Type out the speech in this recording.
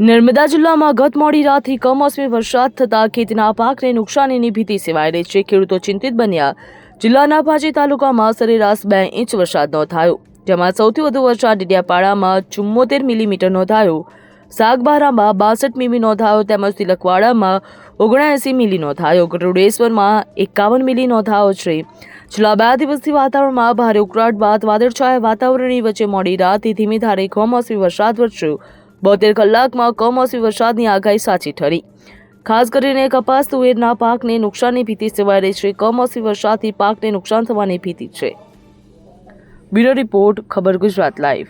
નર્મદા જિલ્લામાં ગત મોડી રાતથી કમોસમી વરસાદ થતાં ખેતીના પાકને નુકસાનીની ભીતિ સેવાઈ રહી છે. ખેડૂતો ચિંતિત બન્યા. જિલ્લાના ભાજી તાલુકામાં સરેરાશ બે ઇંચ વરસાદ નોંધાયો. જેમાં સૌથી વધુ વરસાદ ડેડિયાપાડામાં ચુમ્મોતેર મિલીમીટર નોંધાયો. સાગબારામાં બાસઠ મીમી નોંધાયો તેમજ તિલકવાડામાં ઓગણએંસી મિલી નોંધાયો. ગરુડેશ્વરમાં એકાવન મિલી નોંધાયો છે. છેલ્લા બે દિવસથી વાતાવરણમાં ભારે ઉકળાટ બાદ વાદળછાયા વાતાવરણની વચ્ચે મોડી રાતથી ધીમી ધારે કમોસમી વરસાદ વરસ્યો. બોતેર કલાકમાં કમોસમી વરસાદની આગાહી સાચી ઠરી. ખાસ કરીને કપાસ, તુવેરના પાકને નુકસાનની ભીતિ સેવાઈ રહી છે. કમોસમી વરસાદથી પાકને નુકસાન થવાની ભીતિ છે. બ્યુરો રિપોર્ટ, ખબર ગુજરાત લાઈવ.